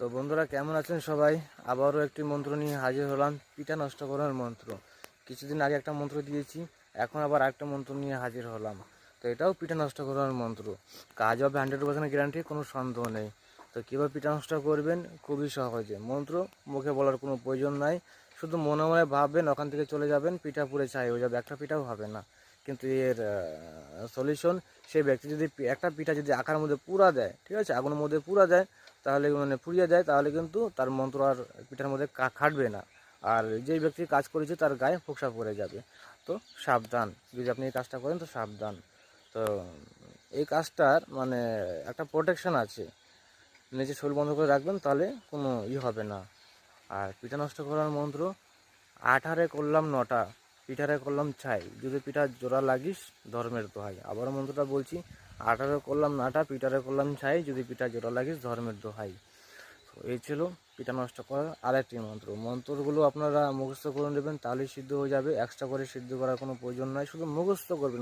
তো বন্ধুরা, কেমন আছেন সবাই? আবারও একটি মন্ত্র নিয়ে হাজির হলাম, পিঠা নষ্ট করার মন্ত্র। কিছুদিন আগে একটা মন্ত্র দিয়েছি, এখন আবার একটা মন্ত্র নিয়ে হাজির হলাম। তো এটাও পিঠা নষ্ট করার মন্ত্র। কাজ হবে হান্ড্রেড পার্সেন্ট গ্যারান্টি কোনো সন্দেহ নেই। তো কীভাবে পিঠা নষ্ট করবেন? খুবই সহজে। মন্ত্র মুখে বলার কোনো প্রয়োজন নাই। শুধু মনে মনে ভাববেন, ওখান থেকে চলে যাবেন, পিঠা পুড়ে ছাই হয়ে যাবে। একটা পিঠাও হবে না। কিন্তু এর সলিউশন সেই ব্যক্তি যদি একটা পিঠা যদি আঁকার মধ্যে পুরা দেয়, ঠিক আছে, আগুনের মধ্যে পুরা দেয় তাহলে মানে পুড়িয়ে দেয় তাহলে কিন্তু তার মন্ত্র আর পিঠার মধ্যে খাটবে না। আর যেই ব্যক্তি কাজ করেছে তার গায়ে ফোকসা পড়ে যাবে। তো সাবধান, যদি আপনি এই কাজটা করেন তো সাবধান। তো এই কাজটার মানে একটা প্রোটেকশন আছে। নিজে শরীর বন্ধ করে রাখবেন তাহলে কোনো ই হবে না। আর পিঠা নষ্ট করার মন্ত্র, আঠারে করলাম নটা, পিঠারে করলাম ছাই। যদি পিঠা জোড়া লাগিস, ধর্মের দোহাই। আবার মন্ত্রটা বলছি আঠারে করলাম নাটা পিটারে করলাম ছাই, যদি পিটা জোড়া লাগিস, ধর্মের দোহাই। তো এই ছিল পিঠা নষ্ট করার আরেকটি মন্ত্র। মন্ত্রগুলো আপনারা মুখস্থ করে নেবেন, তাহলেই সিদ্ধ হয়ে যাবে। এক্সট্রা করে সিদ্ধ করার কোনো প্রয়োজন নয় শুধু মুখস্থ করবেন।